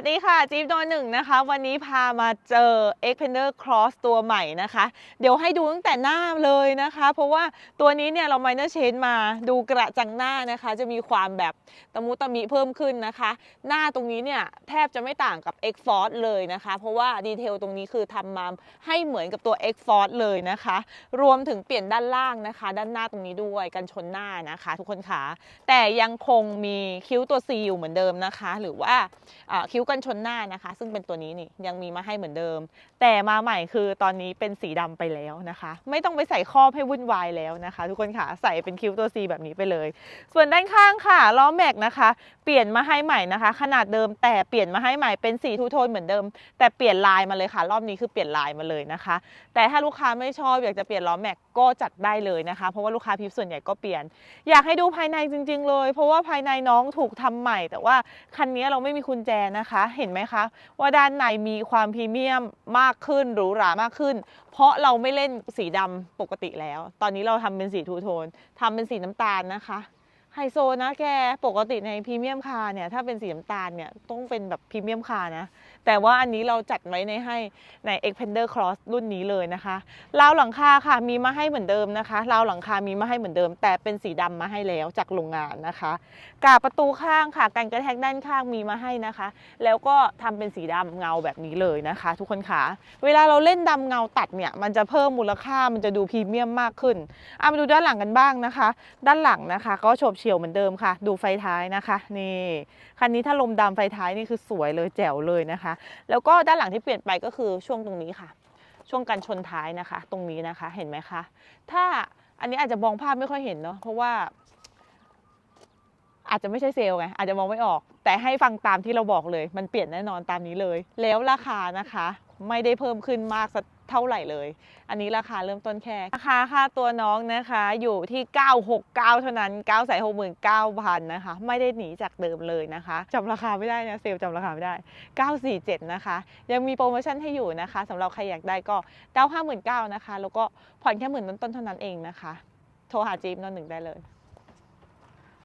วัสดีค่ะจิ๊บโดนหนึ่งนะคะ วันนี้พามาเจอ Xpander Cross ตัวใหม่นะคะ เดี๋ยวให้ดูตั้งแต่หน้าเลยนะคะ เพราะว่าตัวนี้เนี่ยเรา minor change มาดูกระจังหน้านะคะ จะมีความแบบตะมุตะมิเพิ่มขึ้นนะคะ หน้าตรงนี้เนี่ยแทบจะไม่ต่างกับ X Force เลยนะคะ เพราะว่าดีเทลตรงนี้คือทำมาให้เหมือนกับตัว X Force เลยนะคะ รวมถึงเปลี่ยนด้านล่างนะคะ ด้านหน้าตรงนี้ด้วยกันชนหน้านะคะ ทุกคนค่ะแต่ยังคงมีคิ้วตัว C อยู่เหมือนเดิมนะคะ หรือว่าคิ้วกันชนหน้านะคะ ซึ่งเป็นตัวนี้นี่ยังมีมาให้เหมือนเดิม แต่มาใหม่คือตอนนี้เป็นสีดำไปแล้วนะคะ ไม่ต้องไปใส่ครอบให้วุ่นวายแล้วนะคะ ทุกคนค่ะใส่เป็นคิ้วตัว C แบบนี้ไปเลย ส่วนด้านข้างค่ะล้อแม็กนะคะ เปลี่ยนมาให้ใหม่นะคะ ขนาดเดิมแต่เปลี่ยนมาให้ใหม่เป็นสีทูโทนเหมือนเดิม แต่เปลี่ยนลายมาเลยค่ะ รอบนี้คือเปลี่ยนลายมาเลยนะคะ แต่ถ้าลูกค้าไม่ชอบอยากจะเปลี่ยนล้อแม็กก็จัดได้เลยนะคะ เพราะว่าลูกค้าพิฟส่วนใหญ่ก็เปลี่ยน อยากให้ดูภายในจริง ๆ เลย เพราะว่าภายในน้องถูกทำใหม่ แต่ว่าคันนี้เราไม่มีกุญแจนะคะเห็นไหมคะ ว่าด้านในมีความพรีเมียมมากขึ้นหรูหรามากขึ้น เพราะเราไม่เล่นสีดำปกติแล้ว ตอนนี้เราทำเป็นสีทูโทนทำเป็นสีน้ำตาลนะคะ ไฮโซนะแก ปกติในพรีเมียมคาร์เนี่ย ถ้าเป็นสีน้ำตาลเนี่ย ต้องเป็นแบบพรีเมียมคาร์นะ แต่ว่าอันนี้เราจัดไว้ในให้ใน Xpander Cross รุ่นนี้เลยนะคะราวหลังคาค่ะมีมาให้เหมือนเดิมนะคะราวหลังคามีมาให้เหมือนเดิม แต่เป็นสีดำมาให้แล้วจากโรงงานนะคะ กาบประตูข้างค่ะกันกระแทกด้านข้างมีมาให้นะคะ แล้วก็ทำเป็นสีดำเงาแบบนี้เลยนะคะ ทุกคนค่ะ เวลาเราเล่นดำเงาตัดเนี่ย มันจะเพิ่มมูลค่ามันจะดูพรีเมียมมากขึ้นเอามาดูด้านหลังกันบ้างนะคะ ด้านหลังนะคะ ก็โฉบเดียวเหมือนเดิมค่ะ ดูไฟท้ายนะคะ นี่คันนี้ถ้าลมดำไฟท้ายนี่คือสวยเลยแจ๋วเลยนะคะ แล้วก็ด้านหลังที่เปลี่ยนไปก็คือช่วงตรงนี้ค่ะ ช่วงกันชนท้ายนะคะ ตรงนี้นะคะเห็นไหมคะ ถ้าอันนี้อาจจะมองภาพไม่ค่อยเห็นเนาะเพราะว่า อาจจะไม่ใช่เซลล์ไงอาจจะมองไม่ออก แต่ให้ฟังตามที่เราบอกเลย มันเปลี่ยนแน่นอนตามนี้เลย แล้วราคานะคะ ไม่ได้เพิ่มขึ้นมากสัก เท่าไหร่เลย อันนี้ราคาเริ่มต้นแค่ ราคาค่าตัวน้องนะคะอยู่ที่ 969 เท่านั้น 9 6 9 0 0 0นะคะ ไม่ได้หนีจากเดิมเลยนะคะจำราคาไม่ได้นะเซลจำราคาไม่ได้ 947 นะคะ ยังมีโปรโมชั่นให้อยู่นะคะสำหรับใครอยากได้ก็9 5 9 0 0นะคะ แล้วก็ผ่อนแค่หมื่นต้นๆเท่านั้นเองนะคะ โทรหาจีบนอนหนึ่งได้เลย